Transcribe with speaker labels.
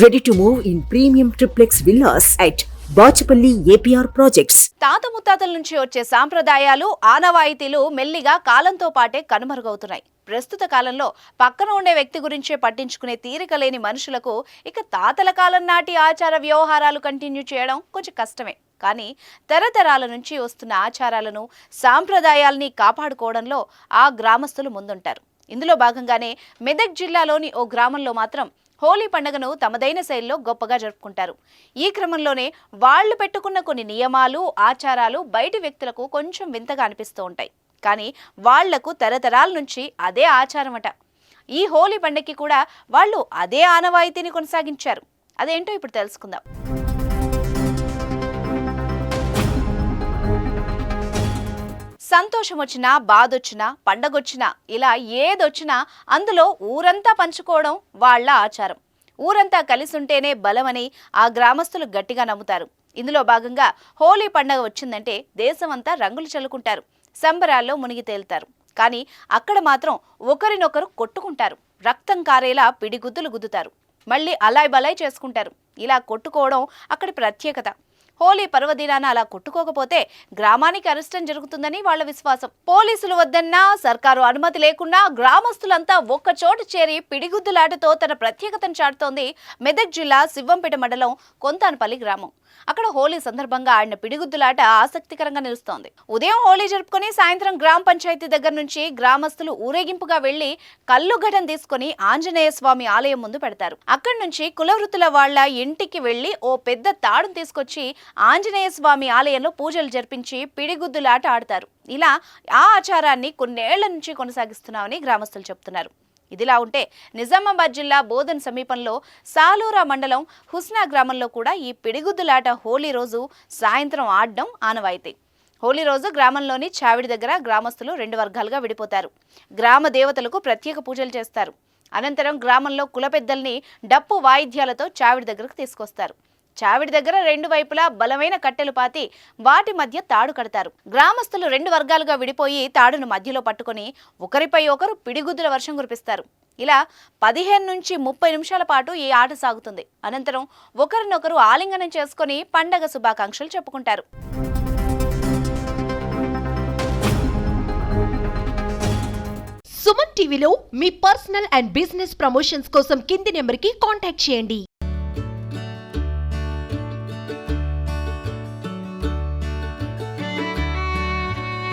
Speaker 1: Ready to move in premium triplex villas at Bachupally APR projects
Speaker 2: తాత ముత్తాతల నుంచి వచ్చే సాంప్రదాయాలు ఆనవాయితీలు మెల్లిగా కాలంతో పాటే కనుమరుగవుతున్నాయి. ప్రస్తుత కాలంలో పక్కన ఉండే వ్యక్తి గురించే పట్టించుకునే తీరిక లేని మనుషులకు ఇక తాతల కాలం నాటి ఆచార వ్యవహారాలు కంటిన్యూ చేయడం కొంచెం కష్టమే. కానీ తరతరాల నుంచి వస్తున్న ఆచారాలను సాంప్రదాయాల్ని కాపాడుకోవడంలో ఆ గ్రామస్తులు ముందుంటారు. ఇందులో భాగంగానే మెదక్ జిల్లాలోని ఓ గ్రామంలో మాత్రం హోలీ పండుగను తమదైన శైలిలో గొప్పగా జరుపుకుంటారు. ఈ క్రమంలోనే వాళ్ళు పెట్టుకున్న కొన్ని నియమాలు ఆచారాలు బయటి వ్యక్తులకు కొంచెం వింతగా అనిపిస్తూ ఉంటాయి. కానీ వాళ్ళకు తరతరాల నుంచి అదే ఆచారమట. ఈ హోలీ పండుగకి కూడా వాళ్ళు అదే ఆనవాయితీని కొనసాగించారు. అదేంటో ఇప్పుడు తెలుసుకుందాం. సంతోషం వచ్చినా బాధొచ్చినా పండగొచ్చినా ఇలా ఏదొచ్చినా అందులో ఊరంతా పంచుకోవడం వాళ్ళ ఆచారం. ఊరంతా కలిసి ఉంటేనే బలమని ఆ గ్రామస్తులు గట్టిగా నమ్ముతారు. ఇందులో భాగంగా హోలీ పండగ వచ్చిందంటే దేశమంతా రంగులు చల్లుకుంటారు సంబరాల్లో మునిగి తేలుతారు. కానీ అక్కడ మాత్రం ఒకరినొకరు కొట్టుకుంటారు రక్తం కారేలా పిడిగుద్దులు గుద్దుతారు. మళ్ళీ అలాయ్ బలాయ్ చేసుకుంటారు. ఇలా కొట్టుకోవడం అక్కడి ప్రత్యేకత. హోలీ పర్వదినాన అలా కొట్టుకోకపోతే గ్రామానికి అరిష్టం జరుగుతుందని వాళ్ళ విశ్వాసం. పోలీసులు వద్దన్నా సర్కారు అనుమతి లేకున్నా గ్రామస్తులంతా ఒక్క చోటు చేరి పిడిగుద్దులాటతో తన ప్రత్యేకతను చాటుతోంది మెదక్ జిల్లా శివంపేట మండలం కొంతానపల్లి గ్రామం. అక్కడ హోలీ సందర్భంగా ఆడిన పిడిగుద్దులాట ఆసక్తికరంగా నిలుస్తోంది. ఉదయం హోలీ జరుపుకొని సాయంత్రం గ్రామ పంచాయతీ దగ్గర నుంచి గ్రామస్తులు ఊరేగింపుగా వెళ్ళి కల్లుగడం తీసుకుని ఆంజనేయ స్వామి ఆలయం ముందు పెడతారు. అక్కడి నుంచి కులవృత్తుల వాళ్ళ ఇంటికి వెళ్ళి ఓ పెద్ద తాడును తీసుకొచ్చి ఆంజనేయ స్వామి ఆలయంలో పూజలు జరిపించి పిడిగుద్దులాట ఆడతారు. ఇలా ఆ ఆచారాన్ని కొన్నేళ్ళ నుంచి కొనసాగిస్తున్నామని గ్రామస్తులు చెబుతున్నారు ఇదిలా ఉంటే నిజామాబాద్ జిల్లా బోధన్ సమీపంలో సాలూరా మండలం హుస్నా గ్రామంలో కూడా ఈ పిడిగుద్దులాట హోలీ రోజు సాయంత్రం ఆడడం ఆనవాయితీ. హోలీ రోజు గ్రామంలోని చావిడి దగ్గర గ్రామస్తులు రెండు వర్గాలుగా విడిపోతారు. గ్రామ దేవతలకు ప్రత్యేక పూజలు చేస్తారు. అనంతరం గ్రామంలో కుల పెద్దల్ని డప్పు వాయిద్యాలతో చావిడి దగ్గరకు తీసుకొస్తారు. చావిడి దగ్గర రెండు వైపులా బలమైన కట్టెలు పాతి వాటి మధ్య తాడు కడతారు. గ్రామస్తులు రెండు వర్గాలుగా విడిపోయి తాడును మధ్యలో పట్టుకొని ఒకరిపై ఒకరు పిడిగుద్దుల వర్షం కురిపిస్తారు. ఇలా పదిహేను నుంచి ముప్పై నిమిషాల పాటు ఈ ఆట సాగుతుంది. అనంతరం ఒకరినొకరు ఆలింగనం చేసుకుని పండగ శుభాకాంక్షలు చెప్పుకుంటారు.
Speaker 3: సుమన్ టీవీలో మీ పర్సనల్ అండ్ బిజినెస్ ప్రమోషన్స్ కోసం కింది నెంబర్కి కాంటాక్ట్ చేయండి.